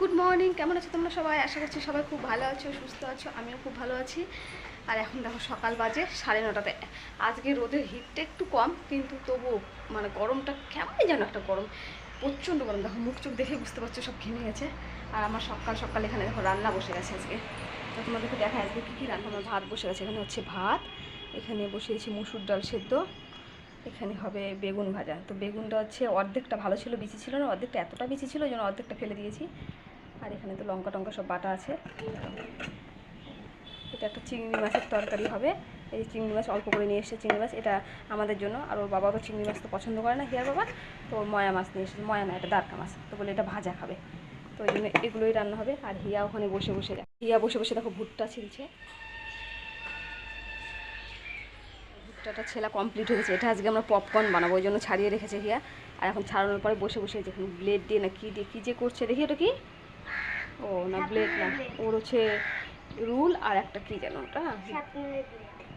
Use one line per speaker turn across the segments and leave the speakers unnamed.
Good morning. কেমন আছো তোমরা সবাই? আশা করছি সবাই খুব ভালো আছো, সুস্থ আছো, আমিও খুব ভালো আছি। আর এখন দেখো সকাল বাজে সাড়ে নটাতে। আজকে রোদের হিটটা একটু কম, কিন্তু তবু মানে গরমটা কেমনই যেন একটা গরম। প্রচণ্ড গরম। দেখো মুখ চোখ দেখে বুঝতে পারছ, সব ঘেমে গেছে। আর আমার সকাল সকাল এখানে দেখো রান্না বসে গেছে আজকে। তো তোমাদেরকে দেখা আজকে কী কী রান্না, আমার ভাত বসে গেছে। এখানে হচ্ছে ভাত, এখানে বসিয়েছি মুসুর ডাল সেদ্ধ, এখানে হবে বেগুন ভাজা। তো বেগুনটা হচ্ছে অর্ধেকটা ভালো ছিল, বিচি ছিল না, অর্ধেকটা এতটা বিচি ছিল যেন অর্ধেকটা ফেলে দিয়েছি। আর এখানে তো লঙ্কা টঙ্কা সব বাটা আছে। এটা একটা চিংড়ি মাছের তরকারি হবে। এই চিংড়ি মাছ অল্প করে নিয়ে এসেছে চিংড়ি মাছ। এটা আমাদের জন্য। আর ওর বাবা তো চিংড়ি মাছ তো পছন্দ করে না হিয়ার বাবা। তো ওর ময়া মাছ নিয়ে এসেছে। ময়া না, এটা দারকা মাছ। তো বলে এটা ভাজা খাবে। তো ওই জন্য এগুলোই রান্না হবে। আর হিয়া ওখানে বসে বসে হিয়া বসে বসে দেখো ভুট্টা ছিলছে। ভুট্টাটা ছেলা কমপ্লিট হয়ে গেছে। এটা আজকে আমরা পপকর্ন বানাবো। ওই জন্য ছাড়িয়ে রেখেছে হিয়া। আর এখন ছাড়ানোর পরে বসে বসে দেখুন ব্লেড দিয়ে না কী দিয়ে কী যে করছে দেখি ওটা কি? ও, না ব্লেড না। ওর হচ্ছে রুল আর একটা কী যেন ওটা?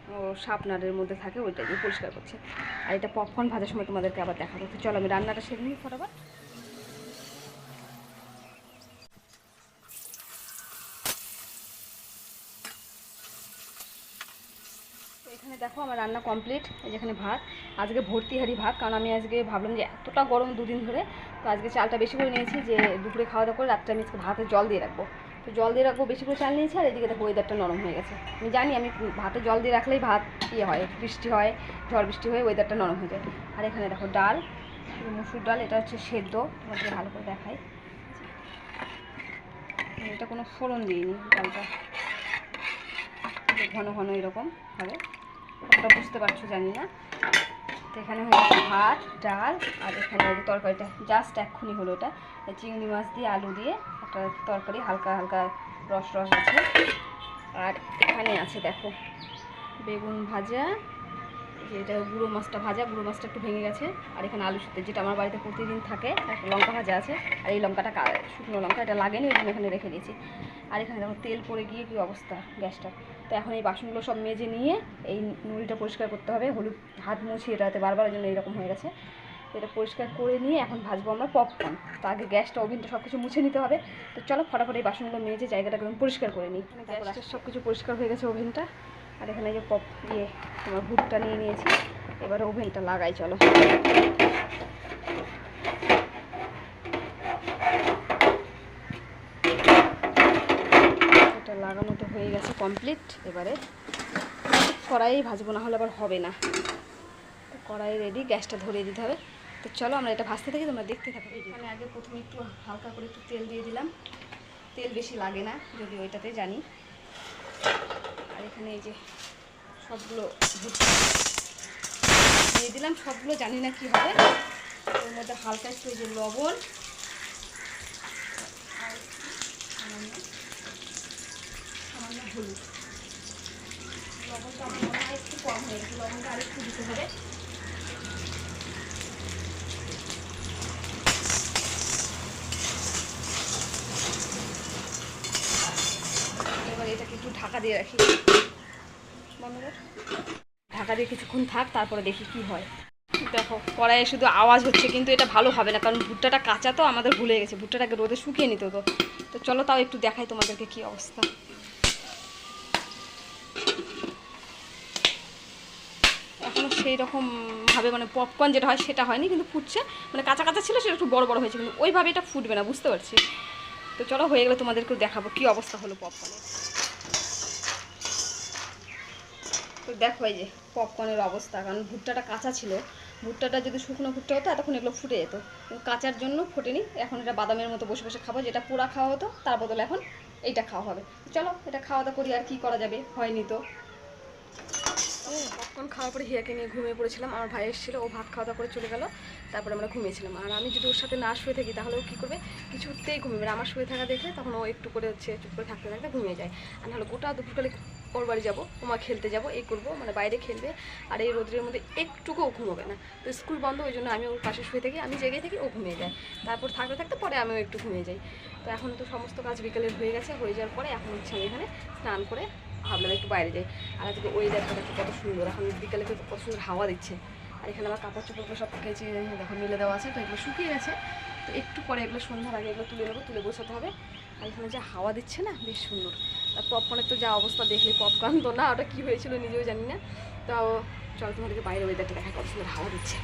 ও শার্পনারের মধ্যে থাকে, ওইটা দিয়ে পরিষ্কার করছে। আর এটা পপকর্ন ভাজার সময় তোমাদেরকে আবার দেখাবো। চলো আমি রান্নাটা সেরে নিই ফটাফট। এখানে দেখো আমার রান্না কমপ্লিট এই যেখানে ভাত। আজকে ভর্তি হারি ভাত, কারণ আমি আজকে ভাবলাম যে এতটা গরম দুদিন ধরে, তো আজকে চালটা বেশি করে নিয়েছি যে দুপুরে খাওয়া দাওয়া করে রাত্রে আমি আজকে ভাতে জল দিয়ে রাখব। তো জল দিয়ে রাখব, বেশি করে চাল নিয়েছি, আর এদিকে দেখো ওয়েদারটা নরম হয়ে গেছে। আমি জানি আমি ভাতে জল দিয়ে রাখলেই ভাত ইয়ে হয়, বৃষ্টি হয়, ঝড় বৃষ্টি হয়ে ওয়েদারটা নরম হয়ে যায়। আর এখানে দেখো ডাল, মুসুর ডাল, এটা হচ্ছে সেদ্ধ, তোমাদেরকে ভালো করে দেখাই। এটা কোনো ফোড়ন দিইনি, ডালটা। ঘন ঘন এরকম হবে। ওটা বুঝতে পারছ, জানি না। তো এখানে হয়েছে ভাত, ডাল, আর এখানে তরকারিটা। জাস্ট এক্ষুনি হলো এই চিংড়ি মাছ দিয়ে, আলু দিয়ে একটা তরকারি, হালকা হালকা রস রস আছে। আর এখানে আছে, দেখো, বেগুন ভাজা এটা গুঁড়ো মাছটা ভাজা, গুঁড়ো মাছটা একটু ভেঙে গেছে। আর এখানে আলু সুতে যেটা আমার বাড়িতে প্রতিদিন থাকে, একটা লঙ্কা ভাজা আছে। আর এই লঙ্কাটা শুকনো লঙ্কা, এটা লাগেনি, ওই জন্য এখানে রেখে দিয়েছি। আর এখানে দেখো, তেল পড়ে গিয়ে কী অবস্থা, গ্যাসটা। তো এখন এই বাসনগুলো সব মেজে নিয়ে এই নুড়িটা পরিষ্কার করতে হবে হলুদ হাত মুছিয়ে এটাতে বারবার জন্য এরকম হয়ে গেছে। এটা পরিষ্কার করে নিয়ে এখন ভাজবো আমরা পপকর্ন তো আগে গ্যাসটা ওভেনটা সব কিছু মুছে নিতে হবে। তো চলো ফটাফট এই বাসনগুলো মেজে জায়গাটা একদম পরিষ্কার করে নিই। গ্যাসটা সব কিছু পরিষ্কার হয়ে গেছে ওভেনটা। আর এখানে যে পপ ইয়ে তোমার ভুটটা নিয়ে নিয়েছি। এবারে ওভেনটা লাগাই চলো। এটা লাগানো তো হয়ে গেছে কমপ্লিট এবারে কড়াই ভাজবো, না হলে আবার হবে না। কড়াই রেডি গ্যাসটা ধরিয়ে দিতে হবে। তো চলো আমরা এটা ভাজতে থাকি, তোমরা দেখতে থাকো। এখানে আগে প্রথমে একটু হালকা করে একটু তেল দিয়ে দিলাম। তেল বেশি লাগে না যদি ওইটাতে জানি। আর এখানে এই যে সবগুলো দিয়ে দিলাম, সবগুলো জানি না কি হবে। ওর মধ্যে হালকা একটু এই যে লবণ। আর একটু এবার এটাকে একটু ঢাকা দিয়ে রাখি। ঢাকা দিয়ে কিছুক্ষণ থাক, তারপরে দেখি কি হয়। দেখো, কড়াইয়ে শুধু আওয়াজ হচ্ছে, কিন্তু এটা ভালো হবে না, কারণ ভুট্টাটা কাঁচা তো, আমাদের ভুলে গেছে। ভুট্টাটাকে রোদে শুকিয়ে নিতে তো চলো তাও একটু দেখাই তোমাদেরকে কি অবস্থা। সেই রকম ভাবে মানে পপকর্ন যেটা হয় সেটা হয়নি, কিন্তু ফুটছে। মানে কাঁচা কাঁচা ছিল, সেটা একটু বড় বড় হয়েছে, কিন্তু ওইভাবে এটা ফুটবে না, বুঝতে পারছি? তো চলো, হয়ে গেলে তোমাদেরকেও দেখাবো কি অবস্থা হলো পপকর্নের তো দেখো এই যে পপকর্নের অবস্থা, কারণ ভুট্টাটা কাঁচা ছিল। ভুট্টাটা যদি শুকনো ভুট্টা হতো, এতক্ষণ এগুলো ফুটে যেত। কাঁচার জন্য ফুটেনি। এখন এটা বাদামের মতো বসে বসে খাব, যেটা পোড়া খাওয়া হতো, তার বদলে এখন এইটা খাওয়া হবে। চলো, এটা খাওয়া দাওয়া করি, আর কি করা যাবে? হয়নি তো। পপকর্ন খাওয়ার পরে হিয়াকে নিয়ে ঘুমিয়ে পড়েছিলাম, আমার ভাই এসেছিল, ও ভাত খাওয়া দাওয়া করে চলে গেল, তারপরে আমরা ঘুমিয়েছিলাম। আর আমি যদি ওর সাথে না শুয়ে থাকি, তাহলে ও কী করবে? কিছুতেই ঘুমিয়ে আমার শুয়ে থাকা দেখলে তখন ও একটু করে হচ্ছে চুপ করে থাকতে থাকতে ঘুমিয়ে যায়। আর নাহলে গোটা দুপুরকালে ওর বাড়ি যাব ওমা খেলতে যাব, এই করব মানে বাইরে খেলবে, আর এই রোদ্রের মধ্যে একটুকুও ঘুমোবে না। তো স্কুল বন্ধ, ওই জন্য আমি ওর পাশে শুয়ে থাকি, আমি জেগে থাকি, ও ঘুমিয়ে যায়। তারপর থাকতে থাকতে পরে আমিও একটু ঘুমিয়ে যাই। তো এখন তো সমস্ত কাজ বিকেলের হয়ে গেছে, হয়ে যাওয়ার পরে এখন হচ্ছে আমি এখানে স্নান করে ভাবলাম একটু বাইরে যাই। আর আজকে ওয়েদারটা দেখো কত সুন্দর। এখন বিকেলে কিন্তু কত সুন্দর হাওয়া দিচ্ছে। আর এখানে আমার কাপড় চোপড়গুলো সব কেচে দেখো মিলে দেওয়া আছে, তো এগুলো শুকিয়ে গেছে। তো একটু পরে এগুলো সন্ধ্যার আগে এগুলো তুলে নেব, তুলে বসাতে হবে। আর এখানে যে হাওয়া দিচ্ছে না, বেশ সুন্দর। আর পপকর্নের তো যা অবস্থা, দেখলে পপকর্ন তো না, ওটা কী হয়েছিল নিজেও জানি না। তাও চল তোমাদেরকে বাইরে ওয়েদারটা দেখা কত সুন্দর হাওয়া দিচ্ছে।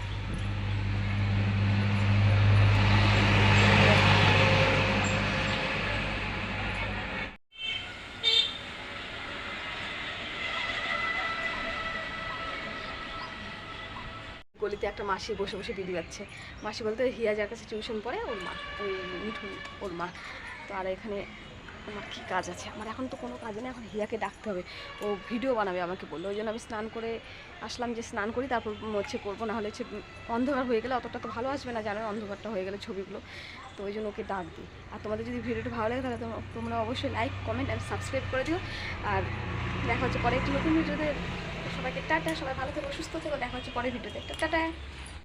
গলিতে একটা মাসি বসে বসে দিদি যাচ্ছে। মাসি বলতে হিয়া যার কাছে টিউশন পড়ে, ওর মা, ওই মিঠুন, ওর মা। তো আর এখানে আমার কী কাজ আছে? আমার এখন তো কোনো কাজ নেই, এখন হিয়াকে ডাকতে হবে। ও ভিডিও বানাবে আমাকে বলল, ওই জন্য আমি স্নান করে আসলাম যে স্নান করি, তারপর হচ্ছে করব, না হলে হচ্ছে অন্ধকার হয়ে গেলে অতটা তো ভালো আসবে না জানো অন্ধকারটা হয়ে গেলে ছবিগুলো। তো ওই জন্য ওকে ডাক দিই। আর তোমাদের যদি ভিডিওটা ভালো লাগে তাহলে তোমরা- তোমরা অবশ্যই লাইক কমেন্ট অ্যান্ড সাবস্ক্রাইব করে দিও। আর দেখা হচ্ছে পরে একটি নতুন ভিডিওতে সবাইকে টাটা সবাই ভালো থেকো সুস্থ থেকো দেখা হচ্ছে পরের ভিডিওতে। টাটা।